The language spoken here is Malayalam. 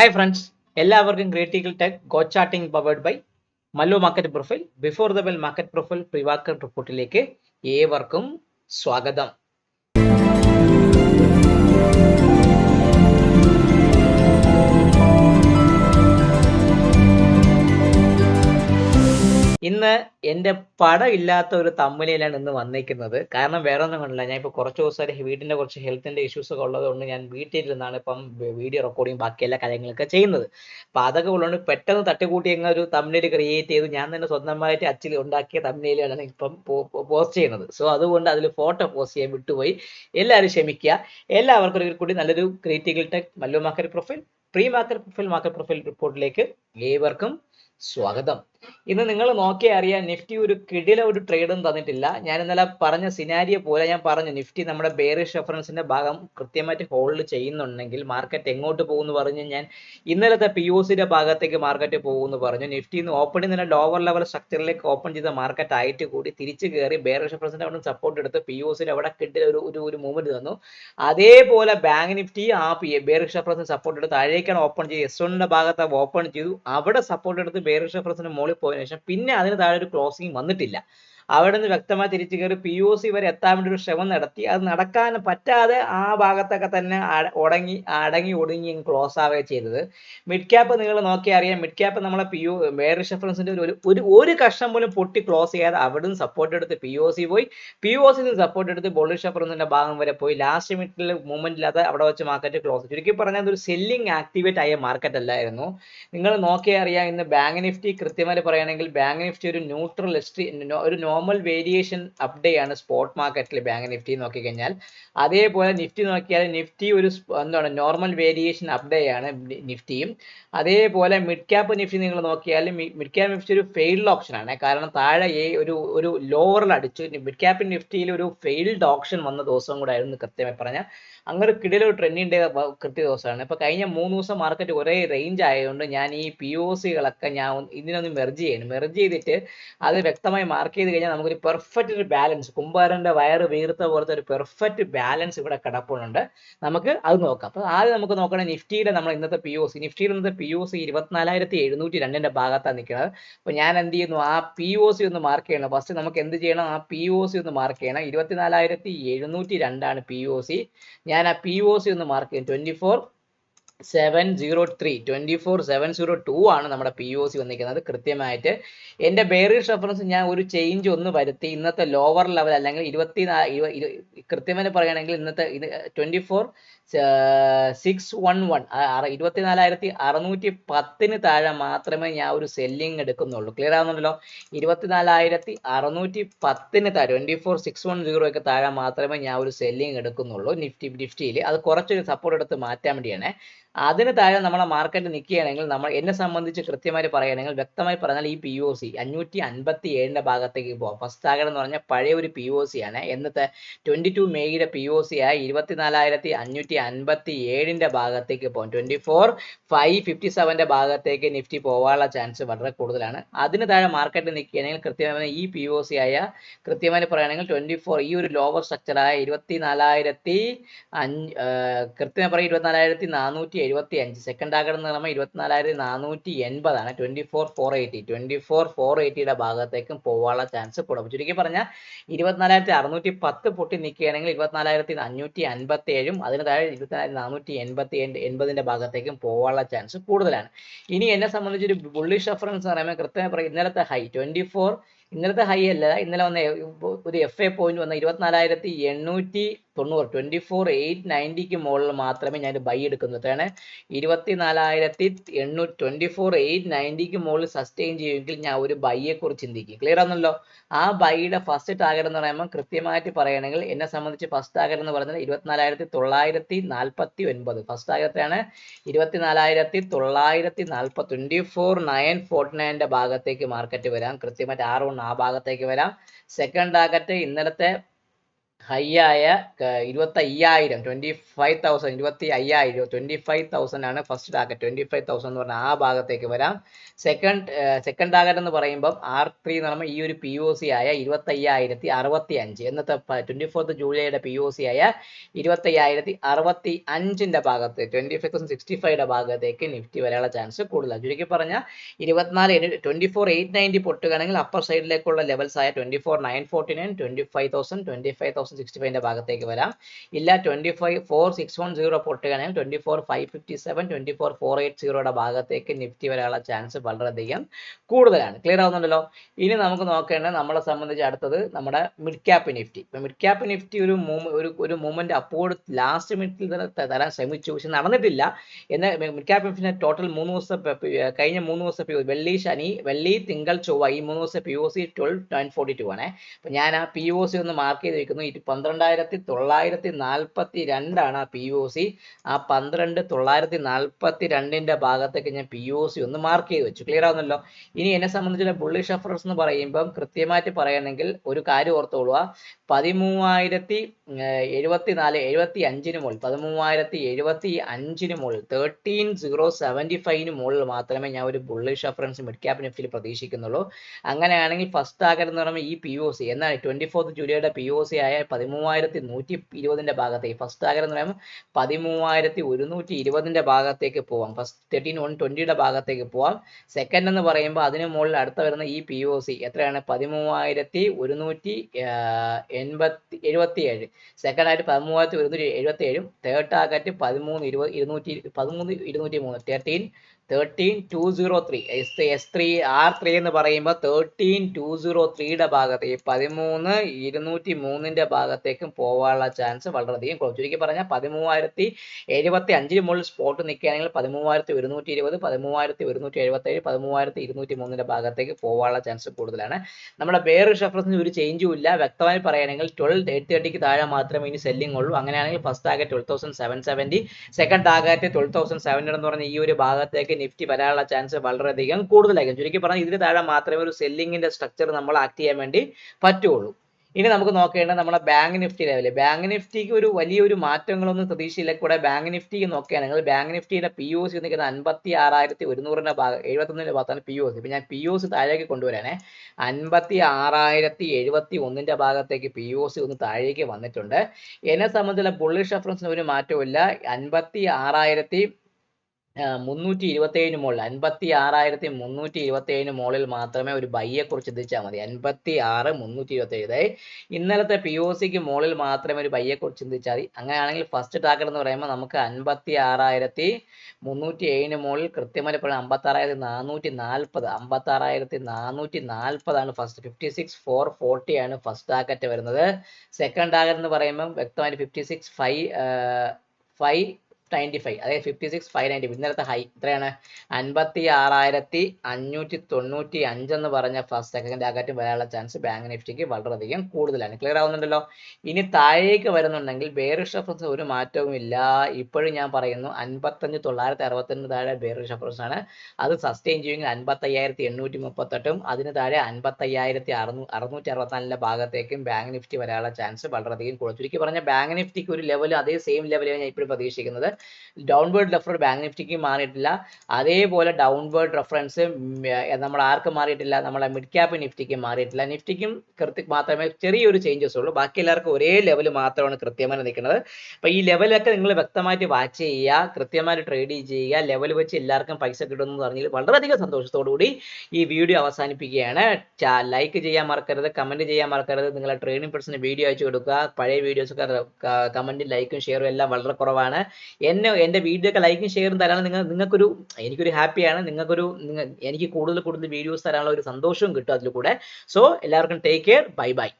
ഹായ് ഫ്രണ്ട്സ് എല്ലാവർക്കും ഗ്രേറ്റിക്കൽ tech go charting powered by Mallu market profile before the bell market profile പ്രിവാക്കർ റിപ്പോർട്ടിലേക്ക് ഏവർക്കും സ്വാഗതം. ഇന്ന് എന്റെ പടം ഇല്ലാത്ത ഒരു തമ്മിലാണ് ഇന്ന് വന്നിരിക്കുന്നത്. കാരണം വേറെ ഒന്നും കണ്ടില്ല. ഞാൻ ഇപ്പോൾ കുറച്ച് ദിവസമായിട്ട് വീടിന്റെ കുറച്ച് ഹെൽത്തിന്റെ ഇഷ്യൂസ് ഒക്കെ ഉള്ളതുകൊണ്ട് ഞാൻ വീട്ടിലിരുന്നാണ് ഇപ്പം വീഡിയോ റെക്കോർഡിങ് ബാക്കി എല്ലാ കാര്യങ്ങളൊക്കെ ചെയ്യുന്നത്. അപ്പോൾ അതൊക്കെ ഉള്ളതുകൊണ്ട് പെട്ടെന്ന് തട്ടിക്കൂട്ടി അങ്ങ് ഒരു തമ്മിൽ ക്രിയേറ്റ് ചെയ്ത് ഞാൻ തന്നെ സ്വന്തമായിട്ട് അച്ചിൽ ഉണ്ടാക്കിയ തമ്മിലാണ് ഇപ്പം പോസ്റ്റ് ചെയ്യുന്നത്. സോ അതുകൊണ്ട് അതിൽ ഫോട്ടോ പോസ്റ്റ് ചെയ്യാൻ വിട്ടുപോയി. എല്ലാവരും ക്ഷമിക്കുക. എല്ലാവർക്കും ഒരു കൂടി നല്ലൊരു creative tech Mallu market profile pre market profile market profile റിപ്പോർട്ടിലേക്ക് ഏവർക്കും സ്വാഗതം. ഇന്ന് നിങ്ങൾ നോക്കിയാൽ അറിയാം നിഫ്റ്റി ഒരു കിടില ഒരു ട്രേഡും തന്നിട്ടില്ല. ഞാൻ ഇന്നലെ പറഞ്ഞ സിനാരിയോ പോലെ ഞാൻ പറഞ്ഞു നിഫ്റ്റി നമ്മുടെ ബേറിഷ് റെഫറൻസിന്റെ ഭാഗം കൃത്യമായിട്ട് ഹോൾഡ് ചെയ്യുന്നുണ്ടെങ്കിൽ മാർക്കറ്റ് എങ്ങോട്ട് പോകുമെന്ന് പറഞ്ഞു ഞാൻ ഇന്നലത്തെ പി ഒ സിയുടെ ഭാഗത്തേക്ക് മാർക്കറ്റ് പോകുമെന്ന് പറഞ്ഞു. നിഫ്റ്റി ഇന്ന് ഓപ്പണിൽ തന്നെ ലോവർ ലെവൽ സ്ട്രക്ചറിലേക്ക് ഓപ്പൺ ചെയ്ത മാർക്കറ്റ് ആയിട്ട് കൂടി തിരിച്ചു കയറി ബേറിഷ് റെഫറൻസിന്റെ അവിടെ സപ്പോർട്ട് എടുത്ത് പി ഒ സിയുടെ അവിടെ കിട്ടിയ ഒരു ഒരു ഒരു മൂവ്മെന്റ് തന്നു. അതേപോലെ ബാങ്ക് നിഫ്റ്റി ആ ബേറിഷ് റെഫറൻസിന് സപ്പോർട്ട് എടുത്ത് താഴേക്കാണ് ഓപ്പൺ ചെയ്ത് എസ് ഒന്നിന്റെ ഭാഗത്ത് ഓപ്പൺ ചെയ്തു. അവിടെ സപ്പോർട്ട് എടുത്ത് ബേറിഷ് റെഫറൻസിന് മുകളിൽ പോയതിനു ശേഷം പിന്നെ അതിന് താഴെ ഒരു ക്ലോസിംഗ് വന്നിട്ടില്ല. അവിടെ നിന്ന് വ്യക്തമായി തിരിച്ചു കയറി പി ഒ സി വരെ എത്താൻ വേണ്ടി ഒരു ശ്രമം നടത്തി. അത് നടക്കാൻ പറ്റാതെ ആ ഭാഗത്തൊക്കെ തന്നെ ഉടങ്ങി അടങ്ങി ഒടുങ്ങി ക്ലോസ് ആവുക ചെയ്തത്. മിഡ് ക്യാപ്പ് നിങ്ങൾ നോക്കി അറിയാം. മിഡ് ക്യാപ്പ് നമ്മളെ പി യു വേറെ റിഷഫറൻസിന്റെ ഒരു ഒരു ഒരു കഷ്ണം പോലും പൊട്ടി ക്ലോസ് ചെയ്യാതെ അവിടെ നിന്ന് സപ്പോർട്ട് എടുത്ത് പി ഒ സി പോയി. പി ഒ സി സപ്പോർട്ട് എടുത്ത് ബോൾ റെഫറൻസിന്റെ ഭാഗം വരെ പോയി. ലാസ്റ്റ് മിനിറ്റിൽ മൂവ്മെന്റ് ഇല്ലാതെ അവിടെ വെച്ച് മാർക്കറ്റ് ക്ലോസ് ചുരുക്കി പറഞ്ഞാൽ ഒരു സെല്ലിംഗ് ആക്ടിവേറ്റ് ആയ മാർക്കറ്റ് അല്ലായിരുന്നു. നിങ്ങൾ നോക്കിയാൽ അറിയാം ഇന്ന് ബാങ്ക് നിഫ്റ്റി കൃത്യമായി പറയുകയാണെങ്കിൽ ബാങ്ക് നിഫ്റ്റി ഒരു ന്യൂട്രൽ ഒരു നോർമൽ വേരിയേഷൻ അപ്ഡേ ആണ് സ്പോട്ട് മാർക്കറ്റിൽ ബാങ്ക് നിഫ്റ്റി നോക്കിക്കഴിഞ്ഞാൽ. അതേപോലെ നിഫ്റ്റി നോക്കിയാൽ നിഫ്റ്റി ഒരു എന്താണ് നോർമൽ വേരിയേഷൻ അപ്ഡേ ആണ് നിഫ്റ്റിയും അതേപോലെ മിഡ് ക്യാപ്പ് നിഫ്റ്റി നിങ്ങൾ നോക്കിയാൽ മിഡ് ക്യാപ്പ് നിഫ്റ്റി ഒരു ഫെയിൽഡ് ഓപ്ഷൻ ആണ്. കാരണം താഴെ ഈ ഒരു ഒരു ലോവറിൽ അടിച്ചു. മിഡ് ക്യാപ്പ് നിഫ്റ്റിയിൽ ഒരു ഫെയിൽഡ് ഓപ്ഷൻ വന്ന ദിവസം കൂടെ ആയിരുന്നു കൃത്യമായി പറഞ്ഞാൽ അങ്ങനെ കിടില ഒരു ട്രെൻഡിന്റെ കൃത്യ ദിവസമാണ്. ഇപ്പൊ കഴിഞ്ഞ മൂന്ന് ദിവസം മാർക്കറ്റ് ഒരേ റേഞ്ച് ആയതുകൊണ്ട് ഞാൻ ഈ പി ഒ സികളൊക്കെ ഞാൻ ഇതിനൊന്ന് മെർജ് ചെയ്യണം. മെർജ് ചെയ്തിട്ട് അത് വ്യക്തമായി മാർക്ക് ചെയ്ത് കഴിഞ്ഞാൽ നമുക്കൊരു പെർഫെക്റ്റ് ഒരു ബാലൻസ് കുമ്പാരന്റെ വയറ് വീർത്ത പോലത്തെ ഒരു പെർഫെക്റ്റ് ബാലൻസ് ഇവിടെ കിടപ്പുണ്ട്. നമുക്ക് അത് നോക്കാം. അപ്പൊ ആദ്യം നമുക്ക് നോക്കണം നിഫ്റ്റിയുടെ നമ്മൾ ഇന്നത്തെ പി ഒ സി നിഫ്റ്റിയുടെ ഇന്നത്തെ പി ഒ സി ഇരുപത്തിനാലായിരത്തി എഴുന്നൂറ്റി രണ്ടിന്റെ ഭാഗത്താണ് നിൽക്കുന്നത്. അപ്പൊ ഞാൻ എന്ത് ചെയ്യുന്നു? ആ പി ഒ സി ഒന്ന് മാർക്ക് ചെയ്യണം. ഫസ്റ്റ് നമുക്ക് എന്ത് ചെയ്യണം? ആ പി ഒ സി ഒന്ന് മാർക്ക് ചെയ്യണം. ഇരുപത്തിനാലായിരത്തി എഴുന്നൂറ്റി രണ്ടാണ് പി ഒ സി ഞാൻ ആ പി ഒ സി ഒന്ന് മാർക്ക് ചെയ്യും. Twenty four seven zero three twenty four seven zero two ആണ് നമ്മുടെ പി ഒ സി വന്നിരിക്കുന്നത്. കൃത്യമായിട്ട് എന്റെ ബേറിഷ് റെഫറൻസ് ഞാൻ ഒരു ചേഞ്ച് ഒന്ന് വരുത്തി. ഇന്നത്തെ ലോവർ ലെവൽ അല്ലെങ്കിൽ ഇരുപത്തി കൃത്യമായിട്ട് പറയുകയാണെങ്കിൽ ഇന്നത്തെ twenty four six one one ഇരുപത്തിനാലായിരത്തി അറുന്നൂറ്റി പത്തിന് താഴെ മാത്രമേ ഞാൻ ഒരു സെല്ലിങ് എടുക്കുന്നുള്ളൂ. ക്ലിയർ ആവുന്നുണ്ടല്ലോ? ഇരുപത്തിനാലായിരത്തി അറുന്നൂറ്റി പത്തിന് താഴെ twenty four six one zero ഒക്കെ താഴെ മാത്രമേ ഞാൻ ഒരു സെല്ലിങ് എടുക്കുന്നുള്ളൂ. നിഫ്റ്റി നിഫ്റ്റിയിൽ. അത് കുറച്ചൊരു സപ്പോർട്ട് എടുത്ത് മാറ്റാൻ വേണ്ടിയാണ് അതിന് താഴെ നമ്മളെ മാർക്കറ്റ് നിൽക്കുകയാണെങ്കിൽ നമ്മൾ എന്നെ സംബന്ധിച്ച് കൃത്യമായി പറയുകയാണെങ്കിൽ വ്യക്തമായി പറഞ്ഞാൽ ഈ പി ഒ സി അഞ്ഞൂറ്റി അൻപത്തി ഏഴിന്റെ ഭാഗത്തേക്ക് പോകാം ഫസ്റ്റ് ടാർഗറ്റ് എന്ന് പറഞ്ഞാൽ പഴയ ഒരു പി ഒ സി ആണ്. എന്നത്തെ ട്വന്റി ടു മേയുടെ പി ഒ സി ആയ ഇരുപത്തിനാലായിരത്തി അഞ്ഞൂറ്റി അൻപത്തി ഏഴിന്റെ ഭാഗത്തേക്ക് പോകും ട്വന്റി ഫോർ ഫൈവ് ഫിഫ്റ്റി സെവന്റെ ഭാഗത്തേക്ക് നിഫ്റ്റി പോകാനുള്ള ചാൻസ് വളരെ കൂടുതലാണ്. അതിന് താഴെ മാർക്കറ്റ് നിൽക്കുകയാണെങ്കിൽ കൃത്യമായി ഈ പി ഒ സി ആയ കൃത്യമായി പറയുകയാണെങ്കിൽ ട്വന്റി ഫോർ ഈ ഒരു ലോവർ സ്ട്രക്ചറായ ഇരുപത്തി നാലായിരത്തി അഞ്ച് കൃത്യമായി പറയും ഇരുപത്തിനാലായിരത്തി നാനൂറ്റി എഴുപത്തി അഞ്ച് സെക്കൻഡ് എന്ന് പറയുമ്പോൾ ഇരുപത്തിനാലായിരത്തി നാനൂറ്റി എൺപതാണ് twenty four four eighty twenty four four എയ്റ്റിയുടെ ഭാഗത്തേക്കും പോകാനുള്ള ചാൻസ് കൂടും. ചുരുക്കി പറഞ്ഞാൽ ഇരുപത്തിനാലായിരത്തി അറുന്നൂറ്റി പത്ത് പൊട്ടി നിൽക്കുകയാണെങ്കിൽ ഇരുപത്തിനാലായിരത്തി അഞ്ഞൂറ്റി അൻപത്തി ഏഴും അതിന് താഴെ ഇരുപത്തിനാലായിരത്തി നാനൂറ്റി എൺപത്തി എൺപതിന്റെ ഭാഗത്തേക്കും പോകാനുള്ള ചാൻസ് കൂടുതലാണ്. ഇനി എന്നെ സംബന്ധിച്ചൊരു ബുള്ളിഷ് റെഫറൻസ് എന്ന് പറയുമ്പോൾ കൃത്യമായി പറയും ഇന്നലത്തെ ഹൈ ട്വന്റി ഫോർ ഇന്നലത്തെ ഹൈ അല്ല. ഇന്നലെ വന്ന ഒരു എഫ് എ പോയിന്റ് വന്ന ഇരുപത്തിനാലായിരത്തി എണ്ണൂറ്റി തൊണ്ണൂറ് ട്വന്റി ഫോർ എയ്റ്റ് നയന്റിക്ക് മുകളിൽ മാത്രമേ ഞാൻ ബൈ എടുക്കുന്നതാണ് ഇരുപത്തിനാലായിരത്തി എണ്ണൂറ്റി ട്വന്റി ഫോർ എയ്റ്റ് നയന്റിക്ക് മുകളിൽ സസ്റ്റെയിൻ ചെയ്യുമെങ്കിൽ ഞാൻ ഒരു ബൈയെ കുറിച്ച് ചിന്തിക്കും. ക്ലിയർ ആണല്ലോ? ആ ബൈയുടെ ഫസ്റ്റ് ടാർഗറ്റ് എന്ന് പറയുമ്പോൾ കൃത്യമായിട്ട് പറയുകയാണെങ്കിൽ എന്നെ സംബന്ധിച്ച് ഫസ്റ്റ് ടാർഗറ്റ് എന്ന് പറയുന്നത് ഇരുപത്തിനാലായിരത്തി തൊള്ളായിരത്തി നാൽപ്പത്തി ഒൻപത് ഫസ്റ്റ് ടാർഗറ്റാണ് ഇരുപത്തിനാലായിരത്തി തൊള്ളായിരത്തി നാൽപ്പത്തി ട്വന്റി ഫോർ നയൻ ഫോർട്ടി നയന്റെ ഭാഗത്തേക്ക് മാർക്കറ്റ് വരാം. കൃത്യമായിട്ട് ആറ് ആ ഭാഗത്തേക്ക് വരാം. സെക്കൻഡ് ടാർഗറ്റ് ഇന്നലത്തെ ഹൈ ആയ ഇരുപത്തി അയ്യായിരം ട്വന്റി ഫൈവ് തൗസൻഡ് ഇരുപത്തി അയ്യായിരം ട്വന്റി ഫൈവ് തൗസൻഡ് ആണ് first target twenty five thousand എന്ന് പറഞ്ഞാൽ ആ ഭാഗത്തേക്ക് വരാം. സെക്കൻഡ് സെക്കൻഡ് ടാർഗറ്റ് എന്ന് പറയുമ്പോൾ ആർ ത്രീ എന്ന് പറയുമ്പോൾ ഈ ഒരു പി ഒ സി ആയ ഇരുപത്തി അയ്യായിരത്തി അറുപത്തി അഞ്ച് എന്നത്തെ ട്വന്റി ഫോർത്ത് ജൂലൈയുടെ പി ഒ സി ആയ ഇരുപത്തി അയ്യായിരത്തി അറുപത്തി അഞ്ചിന്റെ ഭാഗത്ത് ട്വന്റി ഫൈവ് തൗസൻഡ് സിക്സ്റ്റി ഫൈവയുടെ ഭാഗത്തേക്ക് നിഫ്റ്റി വരാനുള്ള ചാൻസ് കൂടുതലാണ്. ചുരുക്കി പറഞ്ഞാൽ ഇരുപത്തിനാല് ട്വന്റി ഫോർ എയ്റ്റ് നയന്റി പൊട്ടുകയാണെങ്കിൽ അപ്പർ സൈഡിലേക്കുള്ള ലെവൽസ് ആയ twenty four nine forty nine twenty five thousand twenty five thousand sixty ഫൈവിന്റെ ഭാഗത്തേക്ക് വരാം. ഇല്ല twenty five four six one zero പൊട്ടുകയാണെങ്കിൽ twenty four five fifty seven twenty four four eight സീറോയുടെ ഭാഗത്തേക്ക് നിഫ്റ്റി വരാനുള്ള ചാൻസ് വളരെയധികം കൂടുതലാണ്. ക്ലിയർ ആവുന്നുണ്ടല്ലോ? ഇനി നമുക്ക് നോക്കേണ്ടത് നമ്മളെ സംബന്ധിച്ച് അടുത്തത് നമ്മുടെ mid cap Nifty. Mid cap Nifty ഒരു ഒരു ഒരു മൂവ്മെന്റ് അപ്പോഴ് ലാസ്റ്റ് മിനിറ്റിൽ തരാൻ ശ്രമിച്ചു. പക്ഷെ നടന്നിട്ടില്ല. എന്നാൽ മിഡ് ക്യാപ്പ് നിഫ്റ്റിന്റെ ടോട്ടൽ മൂന്ന് ദിവസം കഴിഞ്ഞ മൂന്ന് ദിവസം പി വെള്ളി ശനി വെള്ളി തിങ്കൾ ചൊവ്വ ഈ മൂന്ന് ദിവസം P O C twelve nine forty two ആണ്. അപ്പം ഞാൻ ആ പി ഒ സി ഒന്ന് മാർക്ക് ചെയ്ത് വെക്കുന്നു പന്ത്രണ്ടായിരത്തി തൊള്ളായിരത്തി നാൽപ്പത്തി രണ്ടാണ് ആ പി ഒ സി ആ പന്ത്രണ്ട് തൊള്ളായിരത്തി നാൽപ്പത്തി രണ്ടിന്റെ ഭാഗത്തേക്ക് ഞാൻ പി ഒ സി ഒന്ന് മാർക്ക് ചെയ്ത് വെച്ചു. ക്ലിയർ ആവുന്നല്ലോ? ഇനി എന്നെ സംബന്ധിച്ചുള്ള ബുള്ളിഷ് റഫറൻസ് എന്ന് പറയുമ്പം കൃത്യമായിട്ട് പറയണമെങ്കിൽ ഒരു കാര്യം ഓർത്തോളുക. പതിമൂവായിരത്തി എഴുപത്തി നാല് എഴുപത്തി അഞ്ചിന് മുകളിൽ പതിമൂവായിരത്തി എഴുപത്തി അഞ്ചിന് മുകളിൽ തേർട്ടീൻ സീറോ സെവന്റി ഫൈവിന് മുകളിൽ മാത്രമേ ഞാൻ ഒരു ബുള്ളിഷ് റഫറൻസ് മിഡ് ക്യാപ് നിഫ്റ്റിൽ പ്രതീക്ഷിക്കുന്നുള്ളൂ. അങ്ങനെയാണെങ്കിൽ ഫസ്റ്റ് ആകരുന്ന് പറയുമ്പോൾ ഈ പി ഒ സി എന്നാൽ ട്വന്റി ഫോർത്ത് ജൂലൈയുടെ പി ഒ സി ആയ പതിമൂവായിരത്തി നൂറ്റി ഇരുപതിന്റെ ഭാഗത്തേക്ക് ഫസ്റ്റ് ടാർഗറ്റ് എന്ന് പറയുമ്പോൾ പതിമൂവായിരത്തി ഒരുന്നൂറ്റി ഇരുപതിന്റെ ഭാഗത്തേക്ക് പോവാം. ഫസ്റ്റ് തേർട്ടീൻ വൺ ട്വന്റിയുടെ ഭാഗത്തേക്ക് പോവാം. സെക്കൻഡ് എന്ന് പറയുമ്പോൾ അതിന് മുകളിൽ അടുത്ത വരുന്ന ഈ പി ഒ സി എത്രയാണ്? പതിമൂവായിരത്തി ഒരുന്നൂറ്റി എൺപത്തി എഴുപത്തി ഏഴ് സെക്കൻഡ് ആയിട്ട് പതിമൂവായിരത്തി ഒരുന്നൂറ്റി എഴുപത്തി ഏഴും തേർഡ് ടാർഗറ്റ് പതിമൂന്ന് ഇരുപത് ഇരുന്നൂറ്റി പതിമൂന്ന് ഇരുന്നൂറ്റി മൂന്ന് thirteen thirteen two zero three S S three R three എന്ന് പറയുമ്പോൾ തേർട്ടീൻ ടു സീറോ ത്രീയുടെ ഭാഗത്ത് ഈ പതിമൂന്ന് ഇരുന്നൂറ്റി മൂന്നിന്റെ ഭാഗത്തേക്കും പോകാനുള്ള ചാൻസ് വളരെയധികം കുറവ്. ചുരുക്കി പറഞ്ഞാൽ പതിമൂവായിരത്തി എഴുപത്തി അഞ്ചിന് മുകളിൽ സ്പോട്ട് നിൽക്കുകയാണെങ്കിൽ പതിമൂവായിരത്തി ഒരുന്നൂറ്റി ഇരുപത് പതിമൂവായിരത്തി ഒരുന്നൂറ്റി എഴുപത്തി ഏഴ് പതിമൂവായിരത്തി ഇരുന്നൂറ്റി മൂന്നിന്റെ ഭാഗത്തേക്ക് പോകാനുള്ള ചാൻസ് കൂടുതലാണ്. നമ്മുടെ ബെയർ റെഫറൻസിന് ഒരു ചേഞ്ചും ഇല്ല. വ്യക്തമായി പറയുകയാണെങ്കിൽ ട്വൽവ് എയ്റ്റ് തേർട്ടിക്ക് താഴെ മാത്രമേ ഇനി സെല്ലിംഗ് ഉള്ളൂ. അങ്ങനെയാണെങ്കിൽ first target twelve thousand seven seventy second target twelve thousand seven എന്ന് പറഞ്ഞ ഈ ഒരു ഭാഗത്തേക്ക് നിഫ്റ്റി വരാനുള്ള ചാൻസ് വളരെയധികം കൂടുതലായിരിക്കും. ചുരുക്കി പറഞ്ഞാൽ ഇതിന് താഴെ മാത്രമേ ഒരു സെല്ലിങ്ങിന്റെ സ്ട്രക്ചർ നമ്മൾ ആക്ട് ചെയ്യാൻ വേണ്ടി പറ്റുള്ളൂ. ഇനി നമുക്ക് നോക്കേണ്ടത് നമ്മുടെ ബാങ്ക് നിഫ്റ്റി ലെവൽ ബാങ്ക് നിഫ്റ്റിക്ക് ഒരു വലിയൊരു മാറ്റങ്ങളൊന്നും പ്രതീക്ഷയില്ല. കൂടെ ബാങ്ക് നിഫ്റ്റിക്ക് നോക്കുകയാണെങ്കിൽ ബാങ്ക് നിഫ്റ്റിയുടെ പി ഒ സി നിൽക്കുന്ന അൻപത്തി ആറായിരത്തി ഒരുന്നൂറിന്റെ ഭാഗം എഴുപത്തൊന്നിന്റെ ഭാഗത്താണ് പി ഒ സി ഇപ്പൊ ഞാൻ പി ഒ സി താഴേക്ക് കൊണ്ടുവരാനേ. അൻപത്തി ആറായിരത്തി എഴുപത്തി ഒന്നിന്റെ ഭാഗത്തേക്ക് പി ഒ സി ഒന്ന് താഴേക്ക് വന്നിട്ടുണ്ട്. എന്നെ സംബന്ധിച്ചുള്ള ബുള്ളിഷ് റെഫറൻസിന് ഒരു മാറ്റവും ഇല്ല അൻപത്തി ആറായിരത്തി മുന്നൂറ്റി ഇരുപത്തേഴിന് മുകളിൽ അൻപത്തി ആറായിരത്തി മുന്നൂറ്റി ഇരുപത്തേഴിന് മുകളിൽ മാത്രമേ ഒരു ബൈയെ കുറിച്ച് ചിന്തിച്ചാൽ മതി. അൻപത്തി ആറ് മുന്നൂറ്റി ഇരുപത്തേഴ് അതായത് ഇന്നലത്തെ പി ഒ സിക്ക് മുകളിൽ മാത്രമേ ഒരു ബൈയെ കുറിച്ച് ചിന്തിച്ചാൽ മതി. അങ്ങനെയാണെങ്കിൽ ഫസ്റ്റ് ടാർഗറ്റ് എന്ന് പറയുമ്പോൾ നമുക്ക് അൻപത്തി ആറായിരത്തി മുന്നൂറ്റി ഏഴിന് മുകളിൽ കൃത്യമായി പറയുന്നത് അമ്പത്തി ആറായിരത്തി നാനൂറ്റി നാൽപ്പത് അമ്പത്തി ആറായിരത്തി നാനൂറ്റി നാൽപ്പതാണ് first fifty six four forty ആണ് ഫസ്റ്റ് ടാർഗറ്റ് വരുന്നത്. സെക്കൻഡ് ടാർഗറ്റ് എന്ന് പറയുമ്പോൾ വ്യക്തമായിട്ട് fifty six five five ninety five അതായത് ഫിഫ്റ്റി സിക്സ് ഫൈവ് നയന്റി ഇന്നലത്തെ ഹൈ എത്രയാണ്? അൻപത്തി ആറായിരത്തി അഞ്ഞൂറ്റി തൊണ്ണൂറ്റി അഞ്ചെന്ന് പറഞ്ഞ ഫസ്റ്റ് സെക്കൻഡ് ആകാറ്റ് വരാനുള്ള ചാൻസ് ബാങ്ക് നിഫ്റ്റിക്ക് വളരെയധികം കൂടുതലാണ്. ക്ലിയർ ആവുന്നുണ്ടല്ലോ? ഇനി താഴേക്ക് വരുന്നുണ്ടെങ്കിൽ ബേറിഷ് റെഫറൻസ് ഒരു മാറ്റവും ഇല്ല. ഇപ്പോഴും ഞാൻ പറയുന്നു അൻപത്തഞ്ച് തൊള്ളായിരത്തി അറുപത്തിരണ്ട് താഴെ ബേറിഷ് റെഫറൻസ് ആണ്. അത് സസ്റ്റെയിൻ ചെയ്യുമെങ്കിൽ അൻപത്തി അയ്യായിരത്തി എണ്ണൂറ്റി മുപ്പത്തെട്ടും അതിന് താഴെ അൻപത്തി അയ്യായിരത്തി അറുന്നൂ അറുന്നൂറ്റി അറുപത്തിനാലിന്റെ ഭാഗത്തേക്കും ബാങ്ക് നിഫ്റ്റി വരാനുള്ള ചാൻസ് വളരെയധികം കൂടുതൽ. ചുരുക്കി പറഞ്ഞ ബാങ്ക് നിഫ്റ്റിക്ക് ഒരു ലെവൽ അതേ സെയിം ലെവലാണ് ഞാൻ ഇപ്പോഴും പ്രതീക്ഷിക്കുന്നത്. ഡൗൺവേർഡ് റെഫർ ബാങ്ക് നിഫ്റ്റിക്ക് മാറിയിട്ടില്ല. അതേപോലെ ഡൗൺവേർഡ് റെഫറൻസ് നമ്മൾ ആർക്ക് മാറിയിട്ടില്ല. നമ്മളെ മിഡ് ക്യാപ്പ് നിഫ്റ്റിക്ക് മാറിയിട്ടില്ല. നിഫ്റ്റിക്കും കൃത്യം മാത്രമേ ചെറിയൊരു ചേഞ്ചസ് ഉള്ളൂ. ബാക്കി എല്ലാവർക്കും ഒരേ ലെവൽ മാത്രമാണ് കൃത്യമായി നിൽക്കുന്നത്. അപ്പോൾ ഈ ലെവലൊക്കെ നിങ്ങൾ വ്യക്തമായിട്ട് വാച്ച് ചെയ്യുക കൃത്യമായിട്ട് ട്രേഡ് ചെയ്യുക. ലെവൽ വെച്ച് എല്ലാവർക്കും പൈസ കിട്ടുമെന്ന് പറഞ്ഞാൽ വളരെയധികം സന്തോഷത്തോടു കൂടി ഈ വീഡിയോ അവസാനിപ്പിക്കുകയാണ്. ലൈക്ക് ചെയ്യാൻ മറക്കരുത് കമന്റ് ചെയ്യാൻ മറക്കരുത്. നിങ്ങളെ ട്രേഡിംഗ് പേഴ്സൺ വീഡിയോ അയച്ചു കൊടുക്കുക. പഴയ വീഡിയോസ് ഒക്കെ കമന്റും ലൈക്കും ഷെയറും എല്ലാം വളരെ കുറവാണ്. എന്നെ എന്റെ വീഡിയോ ഒക്കെ ലൈക്കും ഷെയറും തരാനും നിങ്ങൾ നിങ്ങൾക്കൊരു എനിക്കൊരു ഹാപ്പിയാണ് നിങ്ങൾക്കൊരു നിങ്ങൾ എനിക്ക് കൂടുതൽ കൂടുതൽ വീഡിയോസ് തരാനുള്ള ഒരു സന്തോഷവും കിട്ടും അതിൽ കൂടെ സോ എല്ലാവർക്കും ടേക്ക് കെയർ ബൈ ബൈ